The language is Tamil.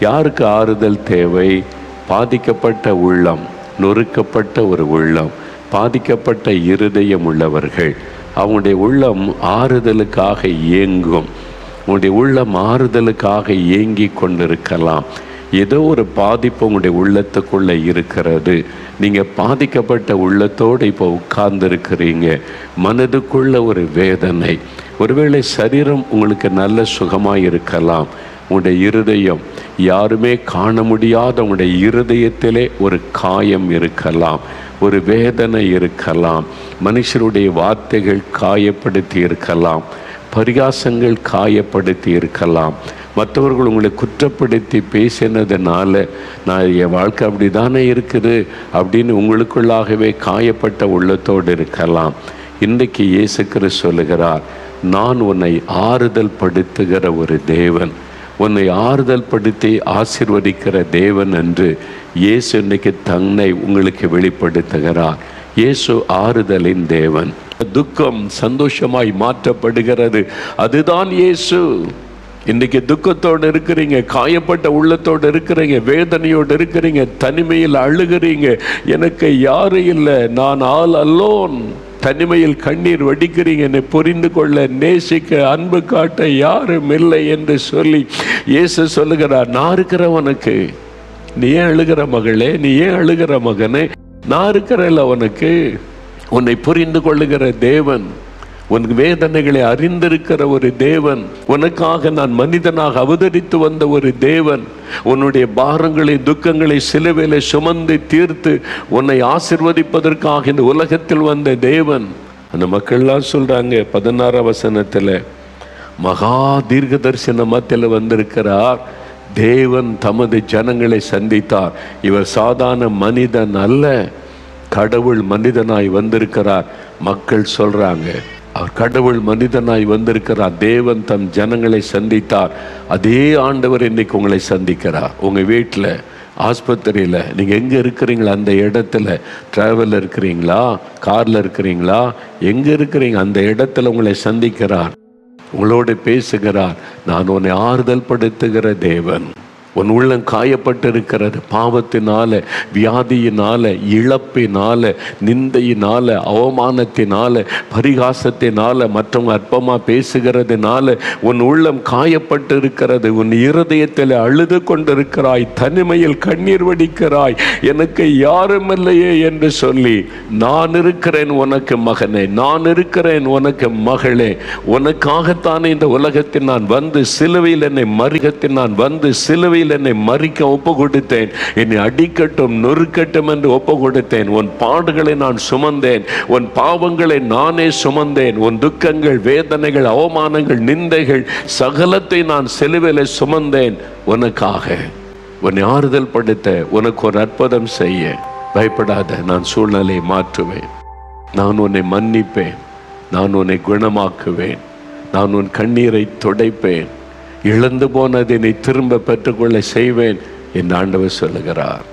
யாருக்கு ஆறுதல் தேவை? பாதிக்கப்பட்ட உள்ளம் நொறுக்கப்பட்ட ஒரு உள்ளம் பாதிக்கப்பட்ட இருதயம் உள்ளவர்கள். அவங்களுடைய உள்ளம் ஆறுதலுக்காக ஏங்கும் உங்களுடைய உள்ளம் ஆறுதலுக்காக ஏங்கி கொண்டிருக்கலாம். ஏதோ ஒரு பாதிப்பு உங்களுடைய உள்ளத்துக்குள்ள இருக்கிறது. நீங்க பாதிக்கப்பட்ட உள்ளத்தோடு இப்போ உட்கார்ந்துருக்கிறீங்க. மனதுக்குள்ள ஒரு வேதனை. ஒருவேளை சரீரம் உங்களுக்கு நல்ல சுகமாக இருக்கலாம். உங்களுடைய இருதயம் யாருமே காண முடியாத உங்களுடைய இருதயத்திலே ஒரு காயம் இருக்கலாம் ஒரு வேதனை இருக்கலாம் மனுஷருடைய வார்த்தைகள் காயப்படுத்தி இருக்கலாம் பரிகாசங்கள் காயப்படுத்தி இருக்கலாம். மற்றவர்கள் உங்களை குற்றப்படுத்தி பேசினதுனால நான் என் வாழ்க்கை அப்படி தானே இருக்குது அப்படின்னு உங்களுக்குள்ளாகவே காயப்பட்ட உள்ளத்தோடு இருக்கலாம். இன்றைக்கு இயேசுக்கிற சொல்லுகிறார் நான் உன்னை ஆறுதல் படுத்துகிற ஒரு தேவன். உன்னை ஆறுதல் படுத்தி ஆசிர்வதிக்கிற தேவன் என்று இயேசு இன்னைக்கு தன்னை உங்களுக்கு வெளிப்படுத்துகிறார். இயேசு ஆறுதலின் தேவன். துக்கம் சந்தோஷமாய் மாற்றப்படுகிறது. அதுதான் இயேசு. இன்னைக்கு துக்கத்தோடு இருக்கிறீங்க காயப்பட்ட உள்ளத்தோடு இருக்கிறீங்க வேதனையோடு இருக்கிறீங்க தனிமையில் அழுகிறீங்க. எனக்கு யாரும் இல்லை நான் ஆள் அல்லோன் தனிமையில் கண்ணீர் வடிக்கிறீங்க. என்னை புரிந்து கொள்ள நேசிக்க அன்பு காட்ட யாரும் இல்லை என்று சொல்லி இயேசு சொல்லுகிறார் நான் இருக்கிறவனுக்கு நீ ஏன் அழுகிற மகளே? நீ ஏன் அழுகிற மகனே? நான் இருக்கிறேன்ல உனக்கு உன்னை புரிந்து கொள்ளுகிற தேவன் உன் வேதனைகளை அறிந்திருக்கிற ஒரு தேவன் உனக்காக நான் மனிதனாக அவதரித்து வந்த ஒரு தேவன் உன்னுடைய பாரங்களை துக்கங்களை சிலுவையில சுமந்து தீர்த்து உன்னை ஆசிர்வதிப்பதற்காக இந்த உலகத்தில் வந்த தேவன். அந்த மக்கள்லாம் சொல்றாங்க பதினாறாம் வசனத்தில் மகா தீர்க்க தரிசன மத்தியில் வந்திருக்கிறார். தேவன் தமது ஜனங்களை சந்தித்தார். இவர் சாதாரண மனிதன் அல்ல கடவுள் மனிதனாய் வந்திருக்கிறார். மக்கள் சொல்றாங்க அவர் கடவுள் மனிதனாய் வந்திருக்கிறார் தேவன் தம் ஜனங்களை சந்தித்தார். அதே ஆண்டவர் இன்னைக்கு உங்களை சந்திக்கிறார். உங்கள் வீட்டில் ஆஸ்பத்திரியில் நீங்கள் எங்கே இருக்கிறீங்களா? அந்த இடத்துல ட்ராவலில் இருக்கிறீங்களா? காரில் இருக்கிறீங்களா? எங்கே இருக்கிறீங்க? அந்த இடத்துல உங்களை சந்திக்கிறார். உங்களோடு பேசுகிறார். நான் உன்னை ஆறுதல் படுத்துகிற தேவன். உன் உள்ளம் காயப்பட்டிருக்கிறது. பாவத்தினால வியாதியினால இழப்பினால நிந்தையினால அவமானத்தினால பரிகாசத்தினால மற்றவங்க அற்பமாக பேசுகிறதுனால உன் உள்ளம் காயப்பட்டிருக்கிறது. உன் இருதயத்தில் அழுது கொண்டிருக்கிறாய் தனிமையில் கண்ணீர் வடிக்கிறாய். எனக்கு யாரும் இல்லையே என்று சொல்லி நான் இருக்கிறேன் உனக்கு மகனே நான் இருக்கிறேன் உனக்கு மகளே. உனக்காகத்தானே இந்த உலகத்தில் நான் வந்து சிலுவையில் என்னை மருகத்தில் நான் வந்து சிலுவையில் சிலுவையில் என்னை மறிக்க ஒப்பு கொடுத்தேன் என்னை அடிக்கட்டும் நொறுக்கட்டும் என்று ஒப்பு கொடுத்தேன் உன் பாடுகளை நான் சுமந்தேன். உன் பாவங்களை நானே சுமந்தேன். உன் துக்கங்கள் வேதனைகள் அவமானங்கள் நிந்தைகள் சகலத்தை நான் சிலுவையில் சுமந்தேன். உனக்காக உன்னை ஆறுதல் படுத்த உனக்கு ஒரு அற்புதம் செய்ய பயப்படாத நான் சூழ்நிலையை மாற்றுவேன். நான் உன்னை மன்னிப்பேன். நான் உன்னை குணமாக்குவேன். நான் உன் கண்ணீரை துடைப்பேன். இழந்து போனதை நீ திரும்ப பெற்றுக்கொள்ள செய்வேன் என்று ஆண்டவர் சொல்லுகிறார்.